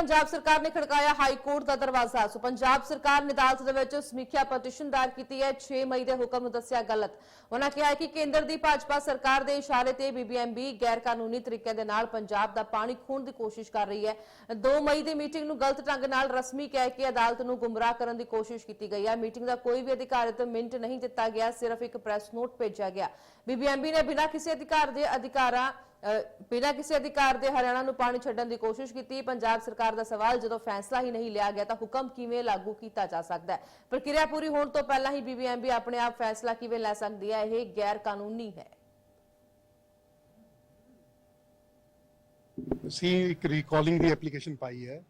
ਪੰਜਾਬ ਸਰਕਾਰ ਨੇ ਖੜਕਾਇਆ high court ਦਾ ਦਰਵਾਜ਼ਾ। ਸੋ ਪੰਜਾਬ ਸਰਕਾਰ ਨੇ ਅਦਾਲਤ ਦੇ ਵਿੱਚ ਸਮੀਖਿਆ ਪਟੀਸ਼ਨ ਦਾਇਰ ਕੀਤੀ ਹੈ। 6 ਮਈ ਦੇ ਹੁਕਮ ਨੂੰ ਦੱਸਿਆ ਗਲਤ। ਉਹਨਾਂ ਕਿਹਾ ਕਿ ਕੇਂਦਰ ਦੀ ਭਾਜਪਾ ਸਰਕਾਰ ਦੇ ਇਸ਼ਾਰੇ ਤੇ ਬੀਬੀਐਮਬੀ ਗੈਰ ਕਾਨੂੰਨੀ ਤਰੀਕੇ ਦੇ ਨਾਲ ਪੰਜਾਬ ਦਾ ਪਾਣੀ ਖੋਣ ਦੀ ਕੋਸ਼ਿਸ਼ ਕਰ ਰਹੀ ਹੈ। 2 ਮਈ ਦੀ ਮੀਟਿੰਗ ਨੂੰ ਗਲਤ ਢੰਗ ਨਾਲ ਰਸਮੀ ਕਹਿ ਕੇ ਅਦਾਲਤ ਨੂੰ ਗੁੰਮਰਾਹ ਕਰਨ ਦੀ ਕੋਸ਼ਿਸ਼ ਕੀਤੀ ਗਈ ਹੈ। ਮੀਟਿੰਗ ਦਾ ਕੋਈ ਵੀ ਅਧਿਕਾਰਿਤ ਮਿੰਟ ਨਹੀਂ ਦਿੱਤਾ ਗਿਆ, ਸਿਰਫ ਇੱਕ ਪ੍ਰੈਸ ਨੋਟ ਭੇਜਿਆ ਗਿਆ। ਬੀਬੀਐਮਬੀ ਨੇ ਬਿਨਾਂ ਕਿਸੇ ਅਧਿਕਾਰ ਦੇ ਅਧਿਕਾਰਾਂ ਬਿਨਾਂ ਕਿਸੇ ਅਧਿਕਾਰ ਦੇ ਹਰਿਆਣਾ ਨੂੰ ਪਾਣੀ ਛੱਡਣ ਦੀ ਕੋਸ਼ਿਸ਼ ਕੀਤੀ, ਪੰਜਾਬ ਸਰਕਾਰ ਦਾ ਸਵਾਲ ਜਦੋਂ ਫੈਸਲਾ ਹੀ ਨਹੀਂ ਲਿਆ ਗਿਆ ਤਾਂ ਹੁਕਮ ਕਿਵੇਂ ਲਾਗੂ ਕੀਤਾ ਜਾ ਸਕਦਾ ਹੈ? ਪ੍ਰਕਿਰਿਆ ਪੂਰੀ ਹੋਣ ਤੋਂ ਪਹਿਲਾਂ ਹੀ ਬੀਬੀਐਮਬੀ ਆਪਣੇ ਆਪ ਫੈਸਲਾ ਕਿਵੇਂ ਲੈ ਸਕਦੀ ਹੈ? ਇਹ ਗੈਰ ਕਾਨੂੰਨੀ ਹੈ। ਅਸੀਂ ਇੱਕ ਰੀਕਾਲਿੰਗ ਦੀ ਐਪਲੀਕੇਸ਼ਨ ਪਾਈ ਹੈ,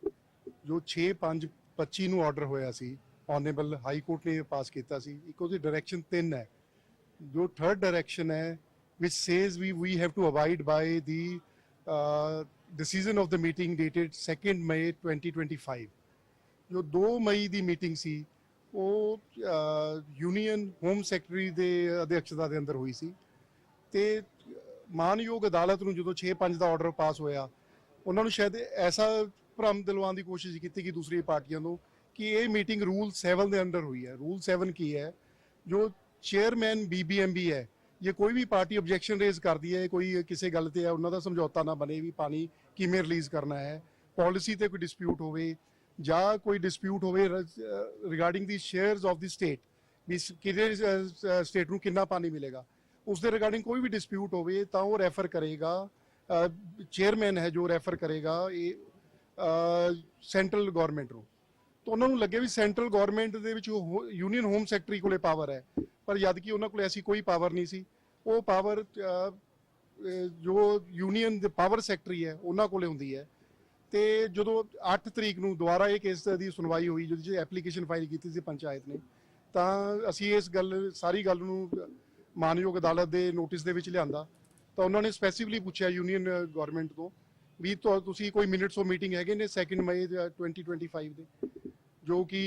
ਜੋ 6/5/25 ਨੂੰ ਆਰਡਰ ਹੋਇਆ ਸੀ। ਆਨਰੇਬਲ ਹਾਈ ਕੋਰਟ ਨੇ ਪਾਸ ਕੀਤਾ ਸੀ। ਇੱਕ ਉਹਦੀ ਡਾਇਰੈਕਸ਼ਨ 3 ਹੈ। ਜੋ ਥਰਡ ਡਾਇਰੈਕਸ਼ਨ ਹੈ which says we we have to abide by the uh, decision of the meeting dated 2nd May 2025 ਜੋ 2 ਮਈ ਦੀ ਮੀਟਿੰਗ ਸੀ ਉਹ ਯੂਨੀਅਨ ਹੋਮ ਸੈਕਟਰੀ ਦੇ ਅਧਿਕਸ਼ਤਾ ਦੇ ਅੰਦਰ ਹੋਈ ਸੀ ਤੇ ਮਾਨਯੋਗ ਅਦਾਲਤ ਨੂੰ ਜਦੋਂ 6-5 ਦਾ ਆਰਡਰ ਪਾਸ ਹੋਇਆ ਉਹਨਾਂ ਨੂੰ ਸ਼ਾਇਦ ਐਸਾ ਭਰਮ ਦਿਲਵਾਉਣ ਦੀ ਕੋਸ਼ਿਸ਼ ਕੀਤੀ ਕਿ ਦੂਸਰੀ ਪਾਰਟੀਆਂ ਨੂੰ ਕਿ ਇਹ ਮੀਟਿੰਗ ਰੂਲ 7 ਦੇ ਅੰਡਰ ਹੋਈ ਹੈ ਰੂਲ 7 ਕੀ ਹੈ ਜੋ ਚੇਅਰਮੈਨ ਬੀਬੀਐਮਬੀ ਹੈ ਜੇ ਕੋਈ ਵੀ ਪਾਰਟੀ ਆਬਜੈਕਸ਼ਨ ਰੇਜ਼ ਕਰਦੀ ਹੈ ਕੋਈ ਕਿਸੇ ਗੱਲ ਤੇ ਹੈ ਉਹਨਾਂ ਦਾ ਸਮਝੌਤਾ ਨਾ ਬਣੇ ਵੀ ਪਾਣੀ ਕਿਵੇਂ ਰਿਲੀਜ਼ ਕਰਨਾ ਹੈ ਪਾਲਿਸੀ ਤੇ ਕੋਈ ਡਿਸਪਿਊਟ ਹੋਵੇ ਜਾਂ ਕੋਈ ਡਿਸਪਿਊਟ ਹੋਵੇ regarding the shares of the state ਵੀ ਸ- ਕਿਹੜੇ ਸਟੇਟ ਨੂੰ ਕਿੰਨਾ ਪਾਣੀ ਮਿਲੇਗਾ ਉਸ ਦੇ ਰਿਗਾਰਡਿੰਗ ਕੋਈ ਵੀ ਡਿਸਪਿਊਟ ਹੋਵੇ ਤਾਂ ਉਹ ਰੈਫਰ ਕਰੇਗਾ ਚੇਅਰਮੈਨ ਹੈ ਜੋ ਰੈਫਰ ਕਰੇਗਾ ਇਹ ਸੈਂਟਰਲ ਗਵਰਨਮੈਂਟ ਨੂੰ ਤਾਂ ਉਹਨਾਂ ਨੂੰ ਲੱਗੇ ਵੀ ਸੈਂਟਰਲ ਗਵਰਨਮੈਂਟ ਦੇ ਵਿੱਚ ਯੂਨੀਅਨ ਹੋਮ ਸੈਕਟਰੀ ਕੋਲੇ ਪਾਵਰ ਹੈ। ਪਰ ਜਦ ਕਿ ਉਹਨਾਂ ਕੋਲ ਐਸੀ ਕੋਈ ਪਾਵਰ ਨਹੀਂ ਸੀ। ਉਹ ਪਾਵਰ ਜੋ ਯੂਨੀਅਨ ਦੇ ਪਾਵਰ ਸੈਕਟਰੀ ਹੈ, ਉਹਨਾਂ ਕੋਲੇ ਹੁੰਦੀ ਹੈ। ਤੇ ਜਦੋਂ 8 ਤਰੀਕ ਨੂੰ ਦੁਬਾਰਾ ਇਹ ਕੇਸ ਦੀ ਸੁਣਵਾਈ ਹੋਈ, ਜਿਹਦੇ 'ਚ ਐਪਲੀਕੇਸ਼ਨ ਫਾਈਲ ਕੀਤੀ ਸੀ ਪੰਚਾਇਤ ਨੇ, ਤਾਂ ਅਸੀਂ ਇਸ ਗੱਲ, ਸਾਰੀ ਗੱਲ ਨੂੰ ਮਾਨਯੋਗ ਅਦਾਲਤ ਦੇ ਨੋਟਿਸ ਦੇ ਵਿੱਚ ਲਿਆਂਦਾ। ਤਾਂ ਉਹਨਾਂ ਨੇ ਸਪੈਸੀਫਿਕਲੀ ਪੁੱਛਿਆ ਯੂਨੀਅਨ ਗਵਰਨਮੈਂਟ ਤੋਂ ਵੀ ਤੁਸੀਂ ਕੋਈ ਮਿੰਟਸ ਆਫ ਮੀਟਿੰਗ ਹੈਗੇ ਨੇ 2 ਮਈ 2025 ਦੇ? ਜੋ ਕਿ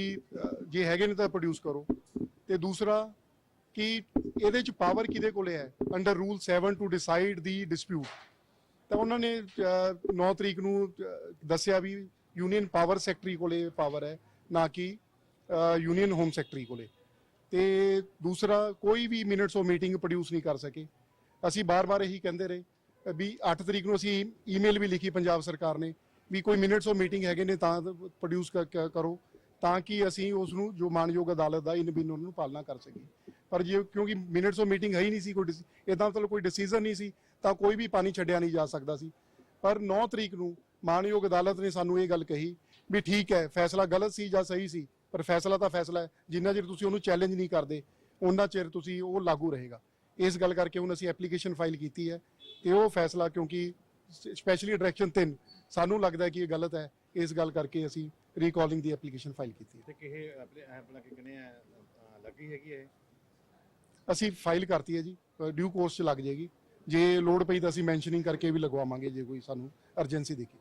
ਜੇ ਹੈਗੇ ਨੇ ਤਾਂ ਪ੍ਰੋਡਿਊਸ ਕਰੋ। ਤੇ ਦੂਸਰਾ ਕਿ ਇਹਦੇ ਚ ਪਾਵਰ ਕਿਹਦੇ ਕੋਲੇ ਹੈ? Under rule 7 to decide the dispute ਤਾਂ ਉਹਨਾਂ ਨੇ 9 ਤਰੀਕ ਨੂੰ ਦੱਸਿਆ ਵੀ ਯੂਨੀਅਨ ਪਾਵਰ ਸੈਕਟਰੀ ਕੋਲੇ ਪਾਵਰ ਹੈ, ਨਾ ਕਿ ਯੂਨੀਅਨ ਹੋਮ ਸੈਕਟਰੀ ਕੋਲੇ। ਤੇ ਦੂਸਰਾ, ਕੋਈ ਵੀ ਮਿੰਟਸ ਆਫ ਮੀਟਿੰਗ ਪ੍ਰੋਡਿਊਸ ਨਹੀਂ ਕਰ ਸਕੇ। ਅਸੀਂ ਬਾਰ-ਬਾਰ ਇਹੀ ਕਹਿੰਦੇ ਰਹੇ, ਵੀ 8 ਤਰੀਕ ਨੂੰ ਅਸੀਂ ਈਮੇਲ ਵੀ ਲਿਖੀ ਪੰਜਾਬ ਸਰਕਾਰ ਨੇ, ਵੀ ਕੋਈ ਮਿੰਟਸ ਆਫ ਮੀਟਿੰਗ ਹੈਗੇ ਨੇ ਤਾਂ ਪ੍ਰੋਡਿਊਸ ਕਰੋ। ਤਾਂ ਕਿ ਅਸੀਂ ਉਸ ਨੂੰ ਜੋ ਮਾਨਯੋਗ ਅਦਾਲਤ ਦਾ ਇਨ ਬਿਨ ਉਹਨਾਂ ਨੂੰ ਪਾਲਣਾ ਕਰ ਸਕੀਏ। ਪਰ ਜੇ ਕਿਉਂਕਿ ਮਿੰਟਸ ਆਫ ਮੀਟਿੰਗ ਹੈ ਹੀ ਨਹੀਂ ਸੀ ਕੋਈ ਇਦਾਂ ਮਤਲਬ ਕੋਈ ਡਿਸੀਜਨ ਨਹੀਂ ਸੀ, ਤਾਂ ਕੋਈ ਵੀ ਪਾਣੀ ਛੱਡਿਆ ਨਹੀਂ ਜਾ ਸਕਦਾ ਸੀ। ਪਰ 9 ਤਰੀਕ ਨੂੰ ਮਾਨਯੋਗ ਅਦਾਲਤ ਨੇ ਸਾਨੂੰ ਇਹ ਗੱਲ ਕਹੀ ਵੀ ਠੀਕ ਹੈ, ਫੈਸਲਾ ਗਲਤ ਸੀ ਜਾਂ ਸਹੀ ਸੀ, ਪਰ ਫੈਸਲਾ ਤਾਂ ਫੈਸਲਾ ਹੈ। ਜਿੰਨਾ ਚਿਰ ਤੁਸੀਂ ਉਹਨੂੰ ਚੈਲੰਜ ਨਹੀਂ ਕਰਦੇ ਉਹਨਾਂ ਚਿਰ ਤੁਸੀਂ ਉਹ ਲਾਗੂ ਰਹੇਗਾ। ਇਸ ਗੱਲ ਕਰਕੇ ਹੁਣ ਅਸੀਂ ਐਪਲੀਕੇਸ਼ਨ ਫਾਈਲ ਕੀਤੀ ਹੈ ਤੇ ਉਹ ਫੈਸਲਾ ਕਿਉਂਕਿ ਸਪੈਸ਼ਲੀ ਡਾਇਰੈਕਸ਼ਨ 3 ਸਾਨੂੰ ਲੱਗਦਾ ਕਿ ਇਹ ਗਲਤ ਹੈ। ਇਸ ਗੱਲ ਕਰਕੇ ਅਸੀਂ ਰੀਕਾਲਿੰਗ ਦੀ ਐਪਲੀਕੇਸ਼ਨ ਫਾਈਲ ਕੀਤੀ ਹੈ। ਤੇ ਕਿਹੇ ਆਪਣੇ ਕਿ ਅ, ਲੱਗੀ ਹੈਗੀ ਹੈ ਅਸੀਂ ਫਾਈਲ ਕਰਤੀ ਹੈ ਜੀ ਡਿਊ ਕੋਰਸ ਚ ਲੱਗ ਜਾਏਗੀ। ਜੇ ਲੋਡ ਪਈ ਤਾਂ ਅਸੀਂ ਮੈਂਸ਼ਨਿੰਗ ਕਰਕੇ ਵੀ ਲਗਵਾਵਾਂਗੇ ਜੇ ਕੋਈ ਸਾਨੂੰ ਅਰਜੈਂਸੀ ਦੇਖੀ।